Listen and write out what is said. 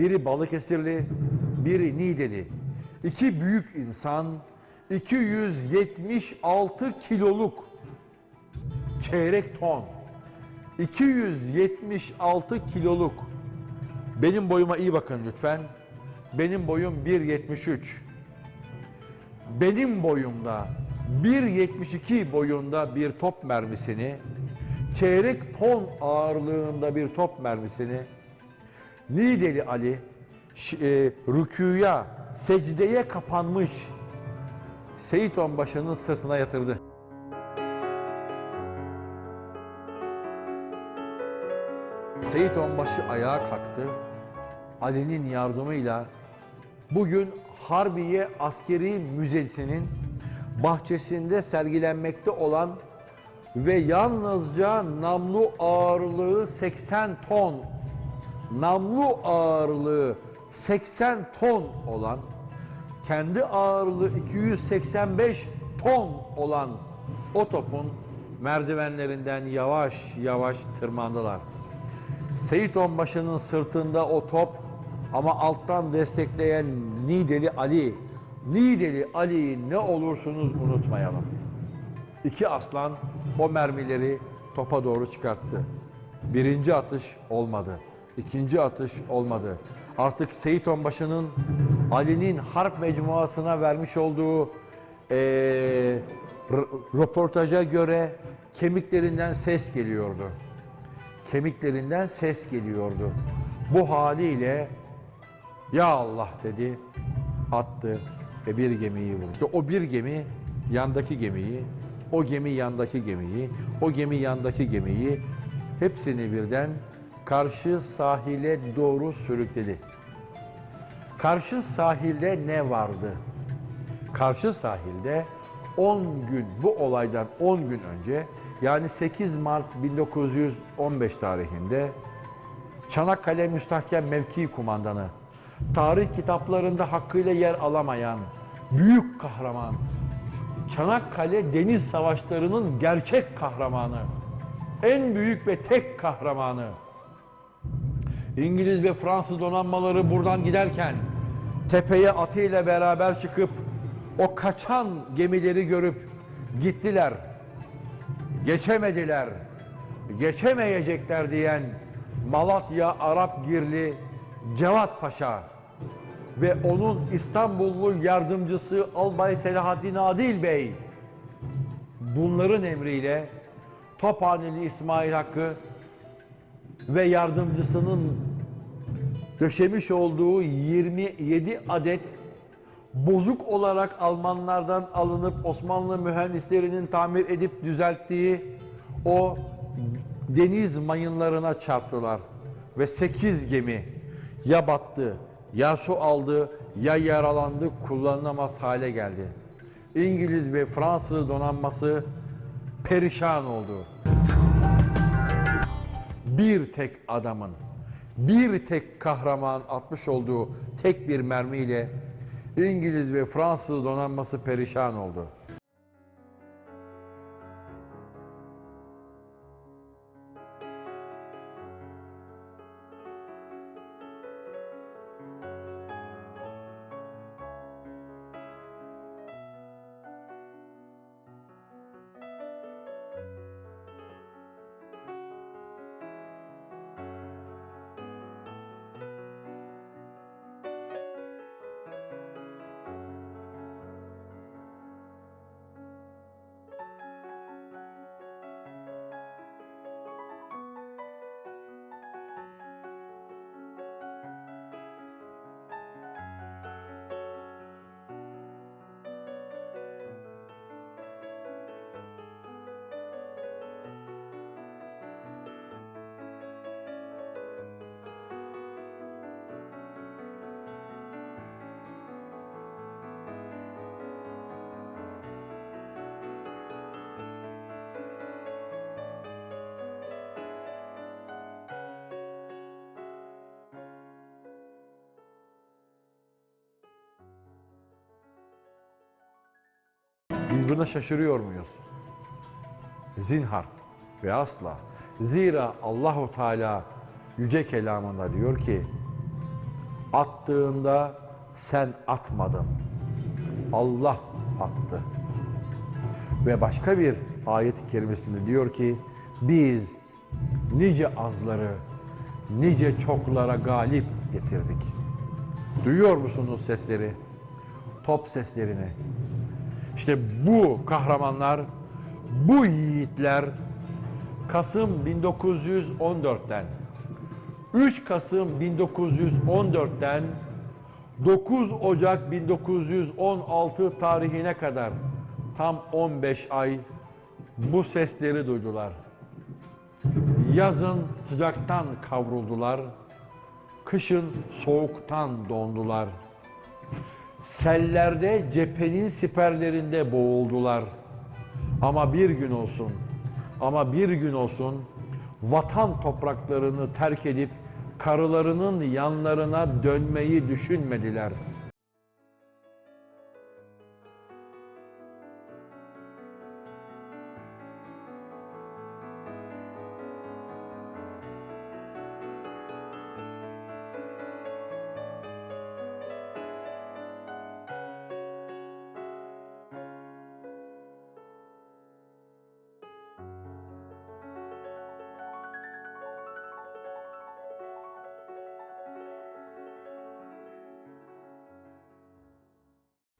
biri Balıkesirli, biri Niğdeli. İki büyük insan 276 kiloluk çeyrek ton 276 kiloluk benim boyuma iyi bakın lütfen. Benim boyum 1.73. Benim boyumda 1.72 boyunda bir top mermisini çeyrek ton ağırlığında bir top mermisini Nideli Ali e, rüküya, secdeye kapanmış Seyit Onbaşı'nın sırtına yatırdı. Seyit Onbaşı ayağa kalktı. Ali'nin yardımıyla bugün Harbiye Askeri Müzesi'nin bahçesinde sergilenmekte olan ve yalnızca namlu ağırlığı 80 ton, namlu ağırlığı 80 ton olan, kendi ağırlığı 285 ton olan o topun merdivenlerinden yavaş yavaş tırmandılar. Seyit Onbaşı'nın sırtında o top ama alttan destekleyen Nideli Ali, Nideli Ali'yi ne olursunuz unutmayalım. İki aslan o mermileri topa doğru çıkarttı. Birinci atış olmadı. İkinci atış olmadı. Artık Seyit Onbaşı'nın Ali'nin harp mecmuasına vermiş olduğu r- röportaja göre kemiklerinden ses geliyordu kemiklerinden ses geliyordu. Bu haliyle ya Allah dedi, attı ve bir gemiyi vurdu. O bir gemi yandaki gemiyi, o gemi yandaki gemiyi, o gemi yandaki gemiyi hepsini birden karşı sahile doğru sürükledi. Karşı sahilde ne vardı? Karşı sahilde 10 gün bu olaydan 10 gün önce yani 8 Mart 1915 tarihinde Çanakkale Müstahkem Mevki Kumandanı tarih kitaplarında hakkıyla yer alamayan büyük kahraman Çanakkale Deniz Savaşları'nın gerçek kahramanı en büyük ve tek kahramanı İngiliz ve Fransız donanmaları buradan giderken tepeye atıyla beraber çıkıp o kaçan gemileri görüp gittiler. Geçemediler. Geçemeyecekler diyen Malatya Arap Girli Cevat Paşa ve onun İstanbullu yardımcısı Albay Selahaddin Adil Bey bunların emriyle Tophaneli İsmail Hakkı ve yardımcısının döşemiş olduğu 27 adet bozuk olarak Almanlardan alınıp Osmanlı mühendislerinin tamir edip düzelttiği o deniz mayınlarına çarptılar ve 8 gemi ya battı, ya su aldı, ya yaralandı, kullanılamaz hale geldi. İngiliz ve Fransız donanması perişan oldu bir tek adamın, bir tek kahraman atmış olduğu tek bir mermiyle İngiliz ve Fransız donanması perişan oldu. Biz buna şaşırıyor muyuz? Zinhar ve asla. Zira Allahu Teala yüce kelamında diyor ki Attığında sen atmadın. Allah attı. Ve başka bir ayet-i kerimesinde diyor ki biz nice azları nice çoklara galip getirdik. Duyuyor musunuz sesleri? Top seslerini. İşte bu kahramanlar, bu yiğitler Kasım 1914'ten 3 Kasım 1914'ten 9 Ocak 1916 tarihine kadar tam 15 ay bu sesleri duydular. Yazın sıcaktan kavruldular, kışın soğuktan dondular. Sellerde cephenin siperlerinde boğuldular. Ama bir gün olsun, ama bir gün olsun vatan topraklarını terk edip karılarının yanlarına dönmeyi düşünmediler.